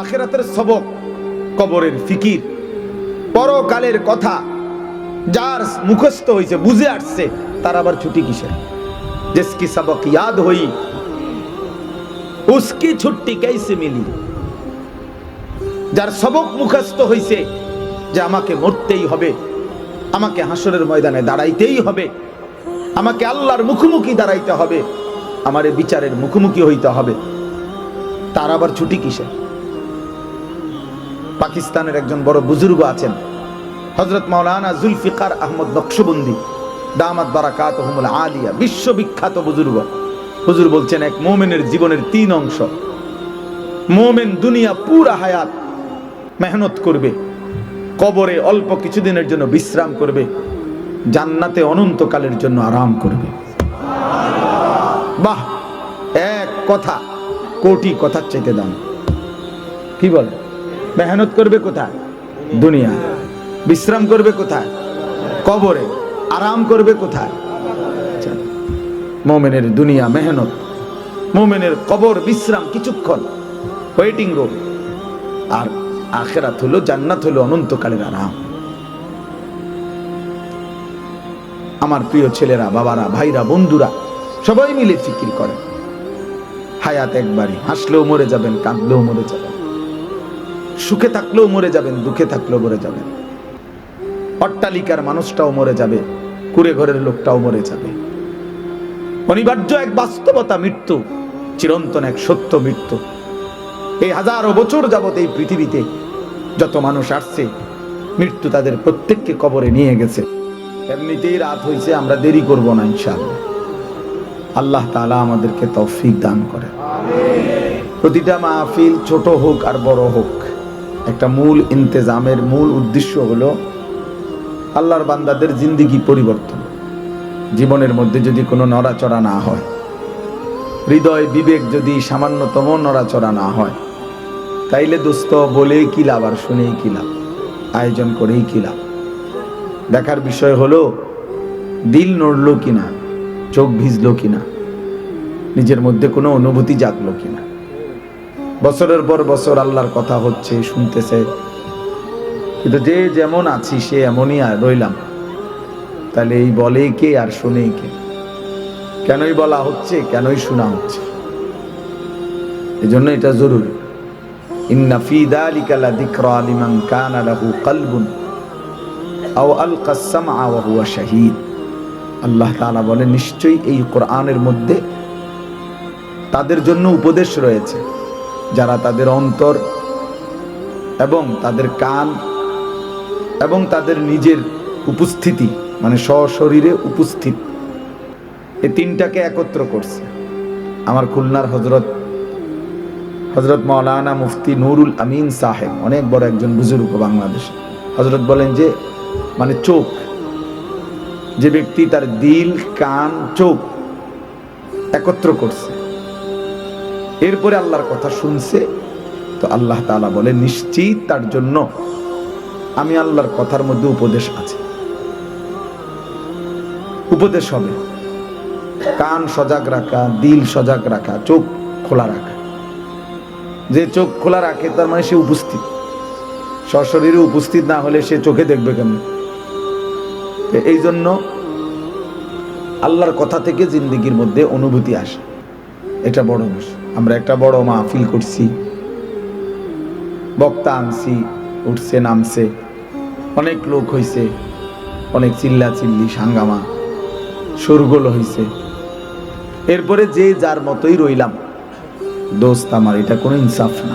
আখেরাতের সবক, কবরের ফিকির। পরকালের কথা যার মুখস্থ হয়েছে, বুঝে আসছে, তার আবার ছুটি কিসের? জিসকি সবক ইয়াদ হই, উসকি ছুটি কেসে মিলি? যার সবক মুখস্থ হয়েছে যে আমাকে মরতেই হবে, আমাকে হাসরের ময়দানে দাঁড়াইতেই হবে, আমাকে আল্লাহর মুখোমুখি দাঁড়াইতে হবে, আমার বিচারের মুখোমুখি হইতে হবে, তার আবার ছুটি কিসের? পাকিস্তানের একজন বড় বুজুর্গ আছেন। হজরত মাওলানা জুলফিকার আহমদ নকশবন্দি, দামাত বারাকাত আলিয়া, বিশ্ববিখ্যাত বুজুর্গ। হুজুর বলছেন, এক মোমেনের জীবনের তিন অংশ। মোমেন দুনিয়া পুরা হায়াত, মেহনত করবে, কবরে অল্প কিছুদিনের জন্য বিশ্রাম করবে, জান্নাতে অনন্তকালের জন্য আরাম করবে। বাহ, এক কথা, কোটি কথার চাইতে দাম। কি বলে? মেহনত করবে কোথায়? দুনিয়া। বিশ্রাম করবে কোথায়? কবরে। আরাম করবে কোথায়? মোমেনের দুনিয়া মেহনত। মোমেনের কবর, বিশ্রাম, কিছুক্ষণ। ওয়েটিং রুম আর আখেরাত হলো, জান্নাত হলো অনন্তকালের আরাম। আমার প্রিয় ছেলেরা, বাবারা, ভাইরা, বন্ধুরা, সবাই মিলে ফিকির করে হায়াত একবারই, হাসলেও মরে যাবেন, কাঁদলেও মরে যাবেন। সুখে থাকলেও মরে যাবেন, দুঃখে থাকলেও মরে যাবেন। অট্টালিকার মানুষটাও মরে যাবে কুড়ে ঘরের লোকটাও মরে যাবে। অনিবার্য এক বাস্তবতা মৃত্যু, চিরন্তন এক সত্য মৃত্যু। এই হাজারো বছর যাবত এই পৃথিবীতে যত মানুষ আসছে, মৃত্যু তাদের প্রত্যেককে কবরে নিয়ে গেছে। এমনিতেই রাত হয়েছে আমরা দেরি করব না ইনশাআল্লাহ। আল্লাহ তালা আমাদেরকে তৌফিক দান করে প্রতিটা মাহফিল ছোট হোক আর বড় হোক একটা মূল ইন্তেজামের মূল উদ্দেশ্য হলো আল্লাহর বান্দাদের জিন্দিগি পরিবর্তন। জীবনের মধ্যে যদি কোনো নড়াচড়া না হয়, হৃদয় বিবেক যদি সামান্যতম নড়াচড়া না হয়, তাইলে দোস্ত বলেই কি লাভ আর শুনেই কি লাভ, আয়োজন করেই কি লাভ? দেখার বিষয় হলো, দিল নড়লো কিনা, চোখ ভিজলো কিনা, নিজের মধ্যে কোনো অনুভূতি জাগলো কিনা? বছরের পর বছর আল্লাহর কথা হচ্ছে, শুনতেছে। কিন্তু যে যেমন আছি, সে এমনই আর রইলাম। তাহলে এই বলে কে আর শুনেই কে? কেনই বলা হচ্ছে, কেনই শোনা হচ্ছে? এজন্য এটা জরুরি। শাহীদ। আল্লাহ বলে, নিশ্চয়ই এই কোরআনের মধ্যে তাদের জন্য উপদেশ রয়েছে। যারা তাদের অন্তর এবং তাদের কান এবং তাদের নিজের উপস্থিতি মানে সশরীরে উপস্থিত এই তিনটাকে একত্র করছে। আমার খুলনার হজরত হজরত মৌলানা মুফতি নুরুল আমিন সাহেব, অনেক বড় একজন বুজুর্গ বাংলাদেশ। হজরত বলেন যে মানে চোখ, যে ব্যক্তি তার দিল, কান, চোখ একত্র করছে। এরপরে আল্লাহর কথা শুনছে, তো আল্লাহ তাআলা বলে নিশ্চিত তার জন্য আমি আল্লাহর কথার মধ্যে উপদেশ আছে। উপদেশ হবে। কান সজাগ রাখা, দিল সজাগ রাখা, চোখ খোলা রাখা। যে চোখ খোলা রাখে, তার মানে সে উপস্থিত। সশরীরে উপস্থিত না হলে সে চোখে দেখবে কেন এই জন্য আল্লাহর কথা থেকে জিন্দিগির মধ্যে অনুভূতি আসে। এটা বড় বিষয়। আমরা একটা বড় মাহফিল করছি। বক্তা আনছি, উঠছে, নামছে। অনেক লোক হইছে, অনেক চিল্লা চিল্লি সাঙ্গামা সুরগোল হইছে। এরপরে যে যার মতোই রইলাম। দোস্ত আমার, এটা কোনো ইনসাফ না।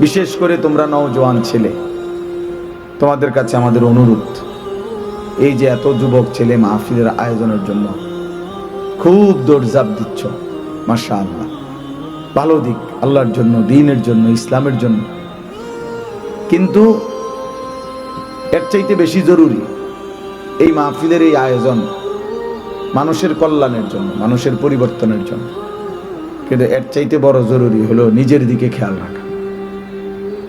বিশেষ করে তোমরা নওজোয়ান ছেলে। তোমাদের কাছে আমাদের অনুরোধ, এই যে এত যুবক ছেলে মাহফিলের আয়োজনের জন্য, খুব দৌড়ঝাপ দিচ্ছ। মাসা আল্লাহ ভালো দিক, আল্লাহর জন্য, দিনের জন্য, ইসলামের জন্য। কিন্তু এর চাইতে বেশি জরুরি এই মাহফিলের এই আয়োজন মানুষের কল্যাণের জন্য, মানুষের পরিবর্তনের জন্য। কিন্তু এর চাইতে বড় জরুরি হলো নিজের দিকে খেয়াল রাখা।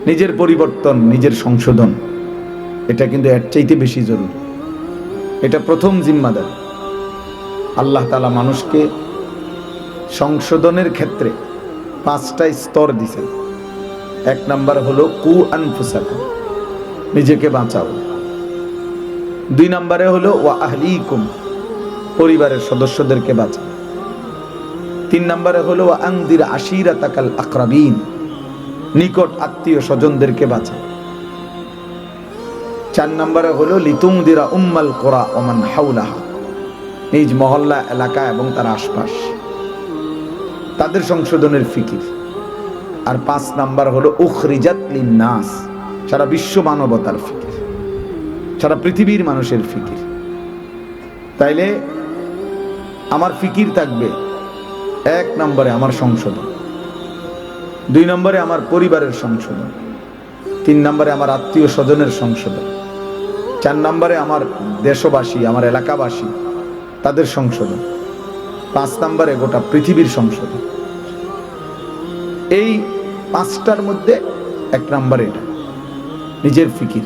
নিজের পরিবর্তন, নিজের সংশোধন, এটা কিন্তু এর চাইতে বেশি জরুরি। এটা প্রথম জিম্মাদার। আল্লাহ তালা মানুষকে সংশোধনের ক্ষেত্রে পাঁচটা স্তর দিছেন। এক নাম্বার হলো, কু আনফুসাকুম নিজেকে বাঁচাও। দুই নম্বরে হলো, ওয়া আহলিকুম, পরিবারের সদস্যদেরকে বাঁচাও। তিন নম্বরে হলো, ওয়া আংদির আশিরা তাকাল আকরাবিন, নিকট আত্মীয় স্বজনদেরকে বাঁচাও। চার নম্বরে হলো লিতুং দিরা উম্মাল কোরা ওমান হাউলাহা নিজ মহল্লা, এলাকা এবং তার আশপাশ। তাদের সংশোধনের ফিকির। আর পাঁচ নাম্বার হলো, উখরিজাত নাস সারা বিশ্ব মানবতার ফিকির, সারা পৃথিবীর মানুষের ফিকির। তাইলে আমার ফিকির থাকবে এক নম্বরে আমার সংশোধন, দুই নম্বরে আমার পরিবারের সংশোধন, তিন নম্বরে আমার আত্মীয় স্বজনের সংশোধন, চার নম্বরে আমার দেশবাসী, আমার এলাকাবাসী, তাদের সংশোধন। পাঁচ নম্বরে গোটা পৃথিবীর সংশোধন এই পাঁচটার মধ্যে এক নম্বর এটা। নিজের ফিকির।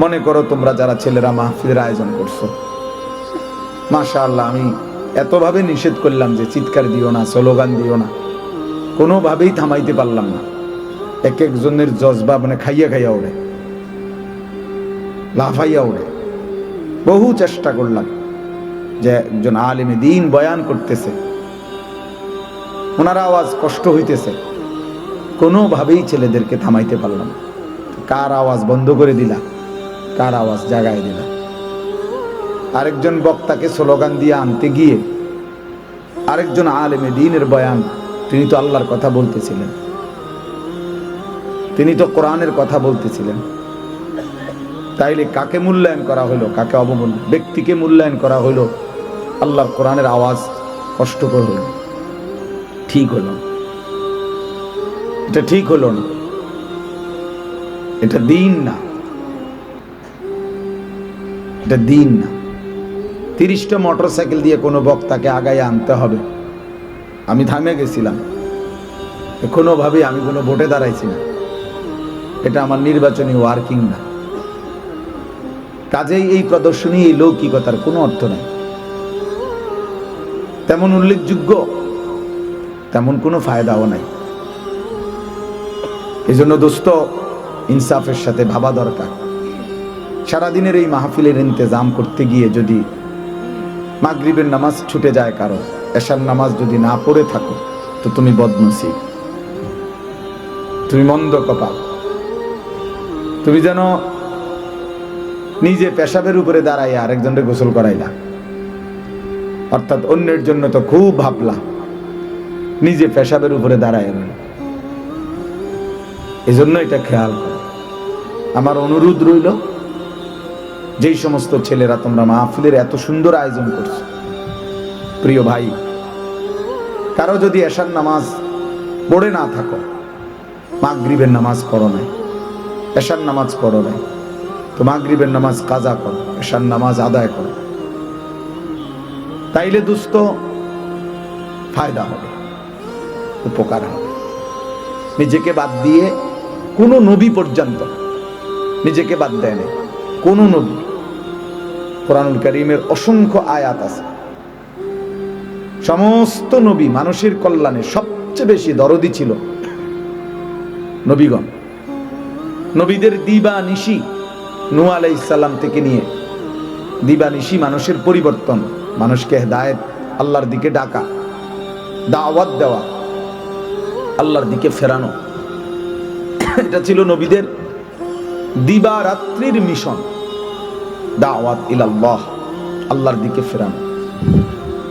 মনে করো তোমরা যারা ছেলেরা মাহফিলের আয়োজন করছ। মাশা আল্লাহ আমি এতভাবে নিষেধ করলাম যে চিৎকার দিও না, স্লোগান দিও না। কোনোভাবেই থামাইতে পারলাম না। এক একজনের জজবা মানে খাইয়া খাইয়া ওড়ে। লাফাইয়া ওড়ে। বহু চেষ্টা করলাম। যে একজন আলেমে দিন বয়ান করতেছে। ওনার আওয়াজ কষ্ট হইতেছে। কোনোভাবেই ছেলেদেরকে থামাইতে পারলাম কার আওয়াজ বন্ধ করে দিলা? কার আওয়াজ জাগায় দিলা? আরেকজন বক্তাকে স্লোগান দিয়ে আনতে গিয়ে আরেকজন আলেমে দিনের বয়ান, তিনি তো আল্লাহর কথা বলতেছিলেন। তিনি তো কোরআনের কথা বলতেছিলেন। তাইলে কাকে মূল্যায়ন করা হলো কাকে অবমূল্য ব্যক্তিকে মূল্যায়ন করা হলো আল্লাহর কোরআনের আওয়াজ কষ্টকর হলো ঠিক হলো। এটা ঠিক হলো না। এটা দিন না। এটা দিন না। তিরিশটা মোটর সাইকেল দিয়ে কোনো বক্তাকে আগায় আনতে হবে। আমি থামে গেছিলাম। কোনোভাবে আমি কোনো ভোটে দাঁড়াইছি না। এটা আমার নির্বাচনী ওয়ার্কিং না। কাজেই এই প্রদর্শনী এই লৌকিকতার কোনো অর্থ নেই। তেমন উল্লেখযোগ্য, তেমন কোনো ফায়দাও নাই। এই জন্য দোস্ত, ইনসাফের সাথে ভাবা দরকার। সারাদিনের এই মাহফিলের ইন্তজাম করতে গিয়ে যদি মাগরিবের নামাজ ছুটে যায় কারও, এশার নামাজ যদি না পড়ে থাকো, তো তুমি বদনসিব। তুমি মন্দ কপাল। তুমি যেন নিজে পেশাবের উপরে দাঁড়াই আরেকজনকে গোসল করাইলা। অর্থাৎ অন্যের জন্য তো খুব ভাবলা নিজে পেশাবের উপরে দাঁড়ায় এই জন্য এটা খেয়াল করো। আমার অনুরোধ রইল, যেই সমস্ত ছেলেরা তোমরা মাহফিলের এত সুন্দর আয়োজন করছ, প্রিয় ভাই, কারও যদি এশার নামাজ পড়ে না থাকো, মাগরিবের নামাজ পড়ো নাই, এশার নামাজ পড়ো নাই, তো মাগরিবের নামাজ কাজা করো, এশার নামাজ আদায় করো। তাইলে দুস্থ ফায়দা হবে, উপকার হবে। নিজেকে বাদ দিয়ে কোনো নবী পর্যন্ত, নিজেকে বাদ দেয় না কোনো নবী। কোরআনুল করিমের অসংখ্য আয়াত আছে। সমস্ত নবী মানুষের কল্যাণে সবচেয়ে বেশি দরদি ছিল নবীগণ। নবীদের দিবা নিশি নু আলাই ইসাল্লাম থেকে নিয়ে দিবা নিশি মানুষের পরিবর্তন। মানুষকে হেদায়েত, আল্লাহর দিকে ডাকা, দাওয়াত দেওয়া, আল্লাহর দিকে ফেরানো। এটা ছিল নবীদের দিবা রাত্রির মিশন। দাওয়াত ইলাল্লাহ, আল্লাহর দিকে ফেরানো।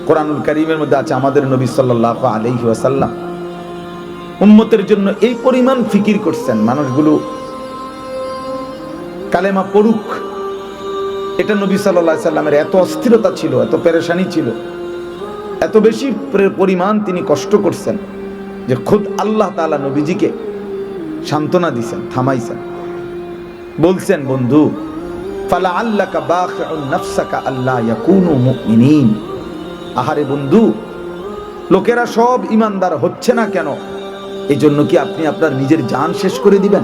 কোরআনুল করিমের মধ্যে আছে আমাদের নবী সাল্লাল্লাহু আলাইহি ওয়াসাল্লাম। উম্মতের জন্য এই পরিমাণ ফিকির করছেন। মানুষগুলো কালেমা পড়ুক এটা নবী সাল্লাল্লাহু সাল্লামের এত অস্থিরতা ছিল, এত পেরেশানি ছিল, এত বেশি পরিমাণ তিনি কষ্ট করছেন যে খুদ আল্লাহ তাআলা নবীজিকে সান্ত্বনা দিছেন, থামাইছেন। বলছেন, বন্ধু ফালা আল্লাকা বাখিউন নাফসাকা আল্লাহ আহারে বন্ধু, লোকেরা সব ইমানদার হচ্ছে না কেন? এই জন্য কি আপনি আপনার নিজের জান শেষ করে দিবেন?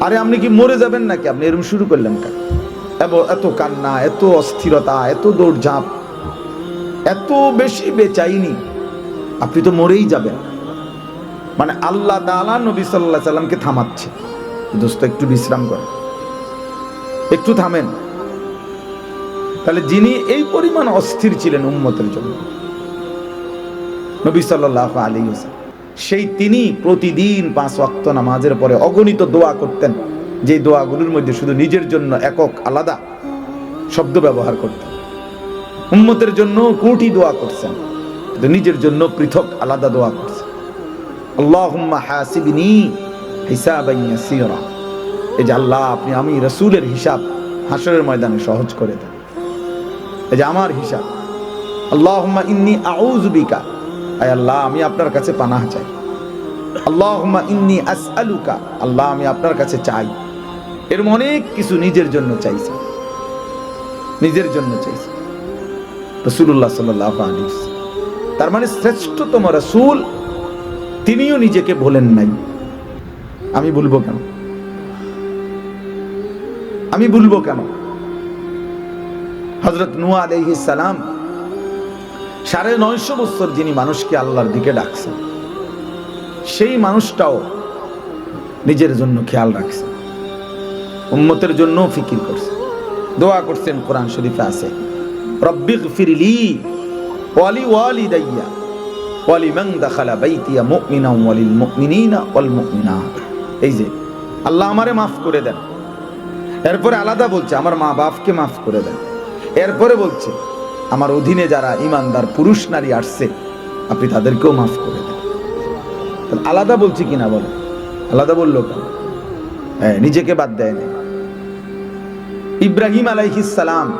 আরে, আপনি কি মরে যাবেন নাকি? আপনি এরকম শুরু করলেন কেন? এব- এত কান্না, এত অস্থিরতা, এত দৌড়ঝাঁপ, এত বেশি বেচাইনি। আপনি তো মরেই যাবেন। মানে আল্লাহ তাআলা নবী আলাইহি সাল্লামকে থামাচ্ছে। দোস্ত, একটু বিশ্রাম কর একটু থামেন। তাহলে যিনি এই পরিমাণ অস্থির ছিলেন উম্মতের জন্য, নবী সাল্লাল্লাহু আলাইহি ওয়াসাল্লাম, সেই তিনি প্রতিদিন পাঁচ ওয়াক্ত নামাজের পরে অগণিত দোয়া করতেন। যে দোয়াগুলোর মধ্যে শুধু নিজের জন্য একক, আলাদা শব্দ ব্যবহার করতেন উম্মতের জন্য কোটি দোয়া করছেন নিজের জন্য পৃথক, আলাদা দোয়া করছেন। আল্লাহুম্মা হাসিবনি হিসাবান ইয়াসীরা। এই যে আল্লাহ, আপনি আমি রসুলের হিসাব হাসরের ময়দানে সহজ করে দেন। এই যে আমার হিসাব, আল্লাহুম্মা ইন্নি আউযু বিকা। আয় আল্লাহ, আমি আপনার কাছে পানাহ চাই। আল্লাহুম্মা ইন্নি আসআলুকা। আল্লাহ, আমি আপনার কাছে চাই। এর অনেক কিছু নিজের জন্য চাইছে। নিজের জন্য চাইছে। রসুল্লাহ সাল্লাহ আলী তার মানে শ্রেষ্ঠতম রসুল তিনিও নিজেকে বলেন নাই। আমি বলব কেন? আমি বলব কেন? হজরত নুয়া আলহি সালাম সাড়ে নয়শো বছর যিনি মানুষকে আল্লাহর দিকে ডাকছেন, সেই মানুষটাও নিজের জন্য খেয়াল রাখছে। উম্মতের জন্য ফিকির করছে। দোয়া করছেন কোরআন শরীফে আছে। রব্বিগ ফিরলি ওয়ালি ওয়ালি দাইয়া ওয়ালি মান দাখালা বাইতিয়া মুমিনা ওয়ালিল মুমিনিনা ওয়াল মুমিনাত এই যে, আল্লাহ আমারে মাফ করে দেন। এরপরে আলাদা বলছে, আমার মা বাপকে মাফ করে দেন। এরপরে বলছে, আমার অধীনে যারা ইমানদার পুরুষ নারী আসছে, আপনি তাদেরকেও মাফ করে দেন। আলাদা বলছি কিনা বলো আলাদা বলল কেন? নিজেকে বাদ দেয় না ইব্রাহিম সালাম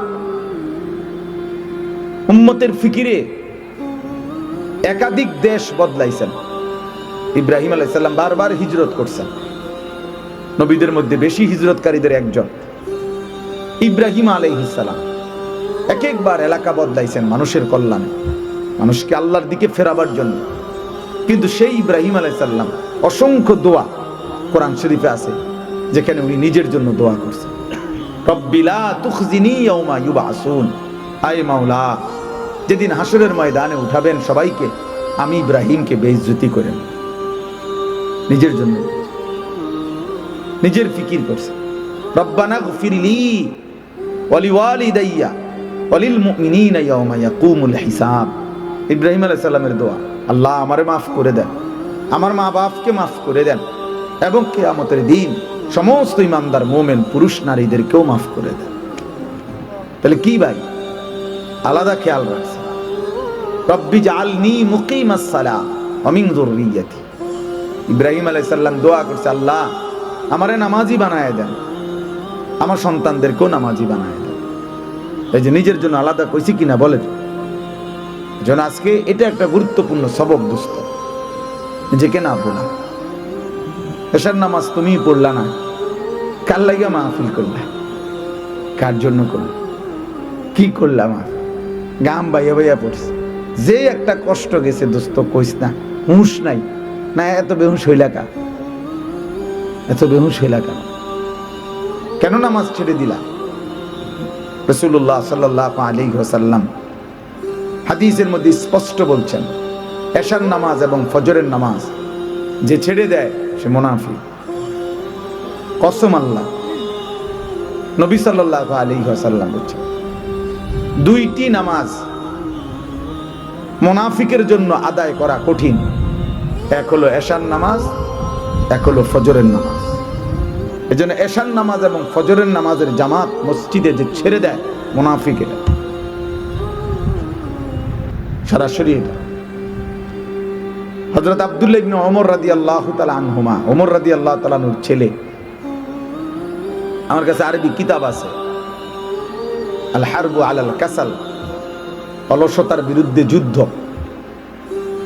উম্মতের ফিকিরে একাধিক দেশ বদলাইছেন। ইব্রাহিম আলাইসাল্লাম বারবার হিজরত করছেন। নবীদের মধ্যে বেশি হিজরতকারীদের একজন। ইব্রাহিম আলাইহিসালাম এক একবার এলাকা বদলাইছেন মানুষের কল্যাণে। মানুষকে আল্লাহর দিকে ফেরাবার জন্য। কিন্তু সেই ইব্রাহিম আলাইসাল্লাম অসংখ্য দোয়া কোরআন শরীফে আছে। যেখানে উনি নিজের জন্য দোয়া করছেন। রব্বিলা তুখজিনি ইয়াউমা ইউবাসুন। আয় মাওলা, যেদিন হাসরের ময়দানে উঠাবেন সবাইকে আমি ইব্রাহিমকে বেইজ্জতি করেন নিজের জন্য নিজের ফিকির করছে রব্বানা গফিরলি ওয়ালি ওয়ালিদাইয়া ওয়ালিল মুমিনিনা ইয়াউমা ইয়াকুমুল হিসাব। ইব্রাহিম আলাইহিস সালামের দোয়া, আল্লাহ আমারে মাফ করে দেন। আমার মা বাপকে মাফ করে দেন এবং কিয়ামতের দিন সমস্ত ইমানদার মোমেন পুরুষ নারীদেরকেও মাফ করে দেন। তাহলে কি ভাই? আলাদা খেয়াল রাখছে রব্বি জালনি মুকিমাস সালাহ ওয়া মিন যুররিয়াতি। ইব্রাহিম আলাইহিস সালাম দোয়া করছে, আল্লাহ, আমারে নামাজি বানায় দেন। আমার সন্তানদেরকেও নামাজি বানায় দেন। এই যে নিজের জন্য আলাদা কইছি কিনা বলেন? যেন আজকে এটা একটা গুরুত্বপূর্ণ সবক দুস্থ নিজেকে না বলা এসার নামাজ তুমি পড়লা না। কার লাগিয়া মাহফিল করলা? কার জন্য করলা? কি করলাম গাম বাইয়া বাইয়া পড়ছে। যে একটা কষ্ট গেছে, দোস্ত, কইস না, হুঁশ নাই। না, এত বেহুশ হইলা কা? এত বেহুশ হইলা কেন নামাজ ছেড়ে দিলা? রসুল্লাহ সাল্লাহ আলী ওসাল্লাম হাদিসের মধ্যে স্পষ্ট বলছেন, এশার নামাজ এবং ফজরের নামাজ যে ছেড়ে দেয় সে মোনাফি কসম আল্লাহ। নবী সাল্লাহ আলী ওসাল্লাম বলছেন দুইটি নামাজ মোনাফিকের জন্য আদায় করা কঠিন। এক হলো এশার নামাজ, এক হলো ফজরের নামাজ। এজন্য এশার নামাজ এবং ফজরের নামাজের জামাত মসজিদে যে ছেড়ে দেয় মোনাফিক এটা। সরাসরি এটা। হজরত আবদুল্লাহ ইবনে ওমর রাদি আল্লাহ আনহুমা। ওমর রাদি আল্লাহ তালানুর ছেলে। আমার কাছে আরবি কিতাব আছে। আল হারবু আলাল কাসাল, অলসতার বিরুদ্ধে যুদ্ধ।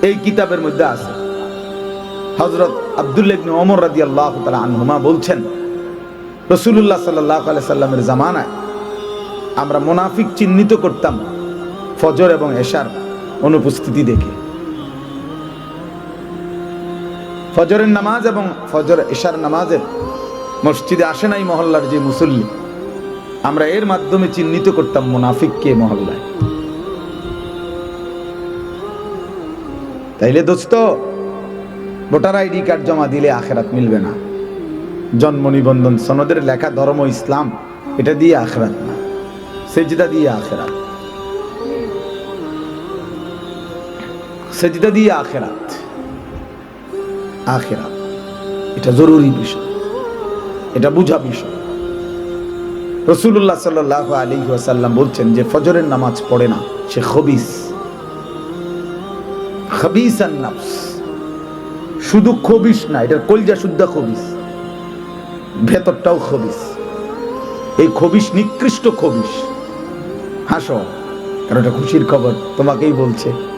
এই কিতাবের মধ্যে আছে। হজরত আবদুল্লাহ ইবনে ওমর রাদি আল্লাহ তালা আনহুমা বলছেন রসুল্লাহ সাল্লাহ আলাই সাল্লামের জামানায় আমরা মোনাফিক চিহ্নিত করতাম, ফজর এবং এশার অনুপস্থিতি দেখে। ফজরের নামাজ এবং ফজর এশার নামাজের মসজিদে আসে নাই মহল্লার যে মুসল্লি। আমরা এর মাধ্যমে চিহ্নিত করতাম মুনাফিককে মহল্লায়। তাইলে দোস্ত, ভোটার আইডি কার্ড জমা দিলে আখেরাত মিলবে না। জন্ম নিবন্ধন সনদের লেখা ধর্ম ইসলাম, এটা দিয়ে আখেরাত না। সেজদা দিয়ে আখেরাত। সেজদা দিয়ে আখেরাত। আখেরাত এটা জরুরি বিষয়। এটা বুঝা বিষয়। রসুল্লাহ সাল্লাহ আলী ওয়াসাল্লাম বলছেন যে ফজরের নামাজ পড়ে না, সে খবিস। খবিস নাফস। শুধু খবিস না, এটার কলজা শুদ্ধ খবিস। ভেতরটাও খবিস। এই খবিস নিকৃষ্ট খবিস। হাসো, কারণ এটা খুশির খবর, তোমাকেই বলছে।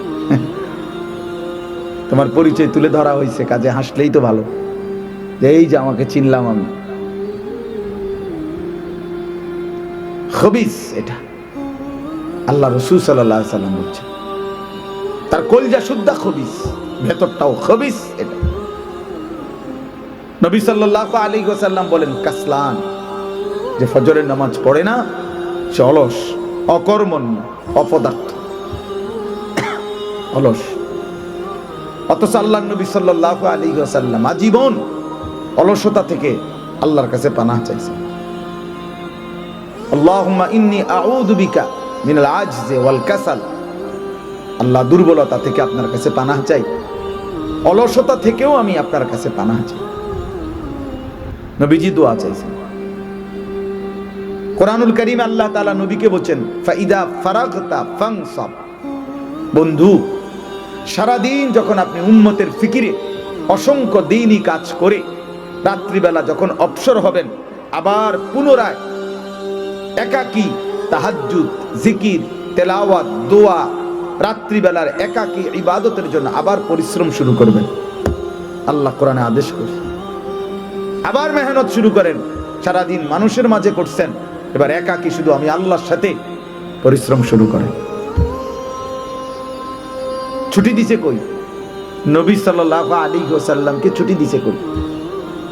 তোমার পরিচয় তুলে ধরা হয়েছে, কাজে হাসলেই তো ভালো। এই যে আমাকে চিনলাম আমি। খবিস এটা। আল্লাহ রসুল সাল্লাহ সাল্লাম বলছে তার কলজা শুদ্ধা খবিস, ভেতরটাও খবিস এটা। নবী সাল্লাহ আলী গোসাল্লাম বলেন, কাসলান, যে ফজরের নামাজ পড়ে না, সে অলস, অকর্মণ্য, অপদার্থ। অলস। অথচ আল্লাহ নবী সাল্লাহ আলী গোসাল্লাম আজীবন অলসতা থেকে আল্লাহর কাছে পানাহ চাইছে আল্লাহুম্মা ইন্নি আউযু বিকা মিনাল আজজি ওয়াল কাসাল। আল্লাহ দুর্বলতা থেকে আপনার কাছে পানাহ চাই। অলসতা থেকেও আমি আপনার কাছে পানাহ চাই। নবীজি দোয়া চাইছেন। কোরআনুল করিম আল্লাহ তাআলা নবীকে বলছেন, ফাইদা ফারাগতা ফাংসাব বন্ধু সারাদিন যখন আপনি উম্মতের ফিকিরে অসংখ্য দিনই কাজ করে, রাত্রিবেলা যখন অবসর হবেন, আবার পুনরায় একাকী তাহাজ্জুদ, জিকির, তেলাওয়াত, দোয়া, রাত্রিবেলার একাকী ইবাদতের জন্য আবার পরিশ্রম শুরু করবেন। আল্লাহ কোরআনে আদেশ করে আবার মেহনত শুরু করেন। সারাদিন মানুষের মাঝে করছেন। এবার একাকী শুধু আমি আল্লাহর সাথে পরিশ্রম শুরু করেন। ছুটি দিছে কই? নবী সাল্লাহ আলী সাল্লামকে ছুটি দিছে কই?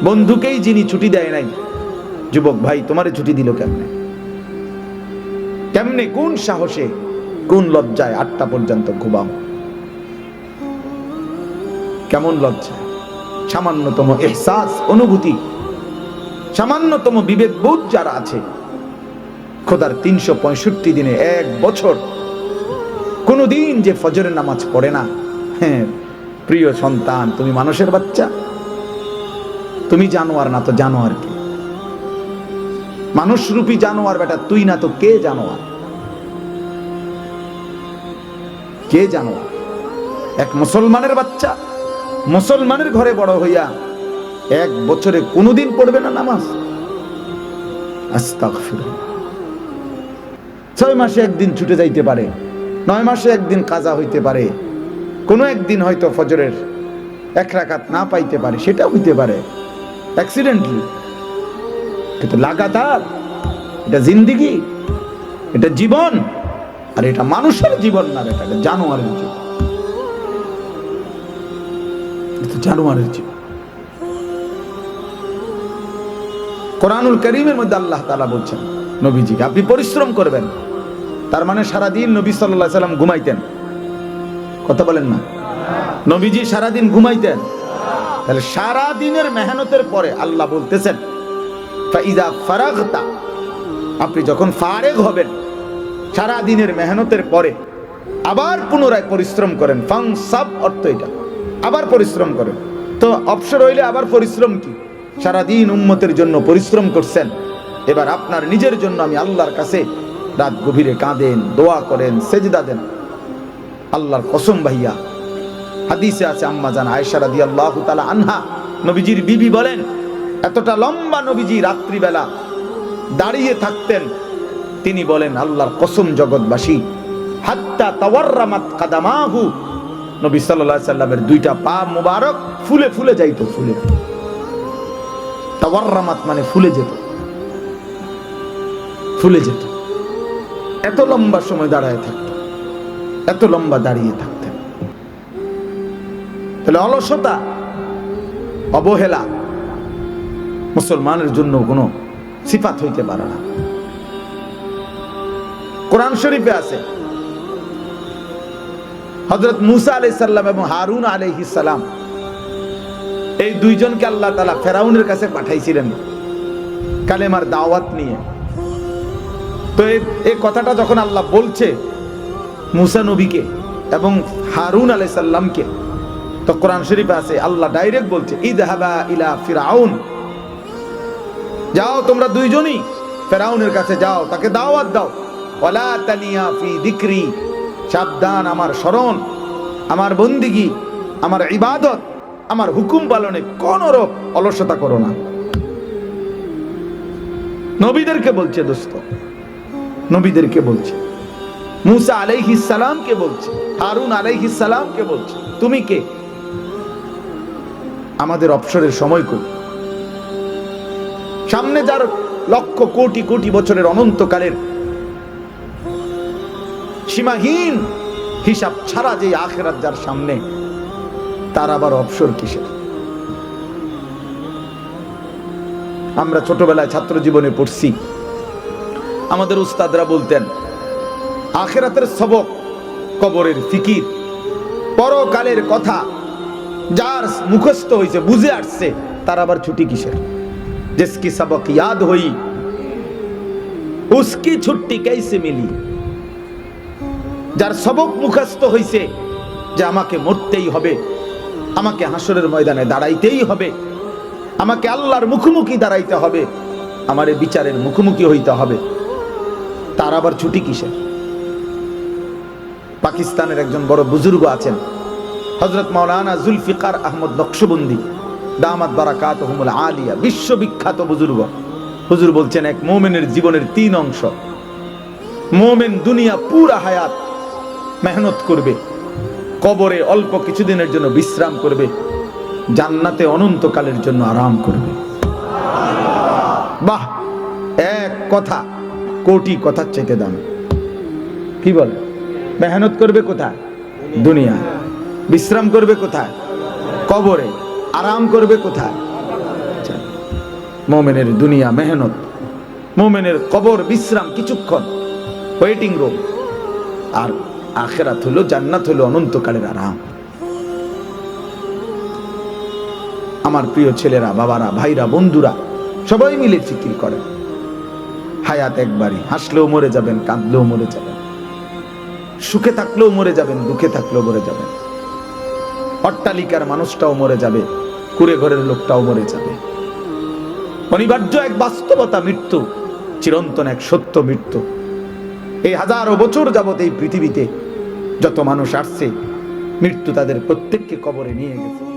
বন্ধুকেই যিনি ছুটি দেয় নাই, যুবক ভাই, তোমারে ছুটি দিল কেমনে? কেমনে, কোন সাহসে, কোন লজ্জায় আটটা পর্যন্ত ঘুমাও? কেমন লজ্জা? সামান্যতম এহসাস, অনুভূতি, সামান্যতম বিবেক বোধ যারা আছে, খোদার তিনশো পঁয়ষট্টি দিনে এক বছর কোনোদিন যে ফজরের নামাজ পড়ে না। হ্যাঁ প্রিয় সন্তান, তুমি মানুষের বাচ্চা। তুমি জানোয়ার না তো জানোয়ার কি? মানুষ রূপী জানোয়ার বেটা, তুই না তো কে জানোয়ার? কে জানোয়ার? এক মুসলমানের বাচ্চা, মুসলমানের ঘরে বড় হইয়া এক বছরে কোনোদিন পড়বে না নামাজ? আস্তাগফিরুল্লাহ। ছয় মাসে একদিন ছুটে যাইতে পারে। নয় মাসে একদিন কাজা হইতে পারে। কোনো একদিন হয়তো ফজরের এক রাকাত না পাইতে পারে সেটা হইতে পারে। অ্যাক্সিডেন্টলি কিন্তু লাগাতার, এটা জিন্দিগি, এটা জীবন, আর এটা মানুষের জীবন না এটা জানোয়ারের জীবন। জানোয়ারের জীবন। কোরআনুল করিমের মধ্যে আল্লাহ তালা বলছেন, নবীজিকে, আপনি পরিশ্রম করবেন। তার মানে সারাদিন নবী সাল্লাহ সাল্লাম ঘুমাইতেন। কথা বলেন না। নবীজি সারাদিন ঘুমাইতেন। তাহলে সারাদিনের মেহনতের পরে আল্লাহ বলতেছেন, ফাইদা আপনি যখন ফারেগ হবেন, সারাদিনের মেহনতের পরে আবার পুনরায় পরিশ্রম করেন। ফাং সাব অর্থ এটা। আবার পরিশ্রম করেন। তো অবসর হইলে আবার পরিশ্রম কি? সারাদিন উম্মতের জন্য পরিশ্রম করছেন। এবার আপনার নিজের জন্য আমি আল্লাহর কাছে রাত গভীরে কাঁদেন, দোয়া করেন, সেজদা দেন। আল্লাহর কসম ভাইয়া। হাদিসে আছে আম্মা জান আয়েশা রাদিয়াল্লাহু তাআলা আনহা। নবীজির বিবি বলেন, এতটা লম্বা নবীজি রাত্রিবেলা দাঁড়িয়ে থাকতেন। তিনি বলেন, আল্লাহর কসম জগৎবাসী। হাত্তা তাওয়াররামাত কাদামাহু। নবী আলাইহি সাল্লামের দুইটা পা মুবারক ফুলে ফুলে যাইতো, ফুলে। তাওয়াররামাত মানে ফুলে যেত। ফুলে যেত। এত লম্বা সময় দাঁড়ায় থাকতো এত লম্বা দাঁড়িয়ে থাকতেন। তাহলে অলসতা, অবহেলা মুসলমানের জন্য কোনো সিফাত হইতে পারে না। কোরআন শরীফে আছে হজরত মুসা আলাই সাল্লাম এবং হারুন আলহি সালাম, এই দুইজনকে আল্লাহ তালা ফেরাউনের কাছে পাঠাইছিলেন কালেমার দাওয়াত নিয়ে। তো এই- কথাটা যখন আল্লাহ বলছে মুসা নবীকে এবং হারুন আলাই সাল্লামকে তো কোরআন শরীফে আছে, আল্লাহ ডাইরেক্ট বলছে ঈদ হাবা ইলা ফিরাউন। যাও তোমরা দুইজনই ফেরাউনের কাছে যাও, তাকে দাওয়াত দাও। ওয়ালা তানিয়া ফি দিকরি। সাবধান, আমার স্মরণ, আমার বন্দিগি, আমার ইবাদত, আমার হুকুম পালনে কোন রূপ অলসতা করো না। নবীদেরকে বলছে, দোস্ত নবীদেরকে বলছে। মুসা আলাইহিস সালামকে বলছে? হারুন আলাইহিস সালামকে বলছে? তুমি কে? আমাদের অবসরের সময় কই? সামনে যার লক্ষ কোটি কোটি বছরের অনন্তকালের সীমাহীন হিসাব ছাড়া যে আখেরাত যার সামনে, তার আবার অবসর কিসের? আমরা ছোটবেলায় ছাত্র জীবনে পড়ছি। আমাদের উস্তাদরা বলতেন, আখেরাতের সবক কবরের ফিকির। পরকালের কথা যার মুখস্থ হয়েছে বুঝে আসছে, তার আবার ছুটি কিসের? জিসকি সবক ইয়াদ হই, উসকি ছুটি কেসে মিলি? যার সবক মুখস্থ হয়েছে যে আমাকে মরতেই হবে, আমাকে হাসরের ময়দানে দাঁড়াইতেই হবে, আমাকে আল্লাহর মুখোমুখি দাঁড়াইতে হবে, আমার বিচারের মুখোমুখি হইতে হবে। তার আবার ছুটি কিসের? পাকিস্তানের একজন বড় বুজুর্গ আছেন হজরত মাওলানা জুলফিকার আহমদ নকশবন্দি, দামাত বারাকাত আলিয়া, বিশ্ববিখ্যাত বুজুর্গ। হুজুর বলছেন, এক মোমেনের জীবনের তিন অংশ। মোমেন দুনিয়া পুরা হায়াত মেহনত করবে, কবরে অল্প কিছুদিনের জন্য বিশ্রাম করবে, জান্নাতে অনন্তকালের জন্য আরাম করবে। বাহ! এক কথা কোটি কথার চাইতে দাম। কি বল? মেহনত করবে কোথায়? দুনিয়া। বিশ্রাম করবে কোথায়? কবরে। আরাম করবে কোথায়? আচ্ছা, মোমেনের দুনিয়া মেহনত মোমেনের কবর বিশ্রাম কিছুক্ষণ ওয়েটিং রুম আর আখেরাত হলো জান্নাত হলো অনন্তকালের আরাম। আমার প্রিয় ছেলেরা বাবারা ভাইরা বন্ধুরা সবাই মিলে ফিকির করে হায়াত একবারই। হাসলেও মরে যাবেন, কাঁদলেও মরে যাবেন। সুখে থাকলেও মরে যাবেন, দুঃখে থাকলেও মরে যাবেন। অট্টালিকার মানুষটাও মরে যাবে, কুড়ে ঘরের লোকটাও মরে যাবে। অনিবার্য এক বাস্তবতা মৃত্যু, চিরন্তন এক সত্য মৃত্যু। এই হাজারো বছর যাবত এই পৃথিবীতে যত মানুষ আসছে, মৃত্যু তাদের প্রত্যেককে কবরে নিয়ে গেছে।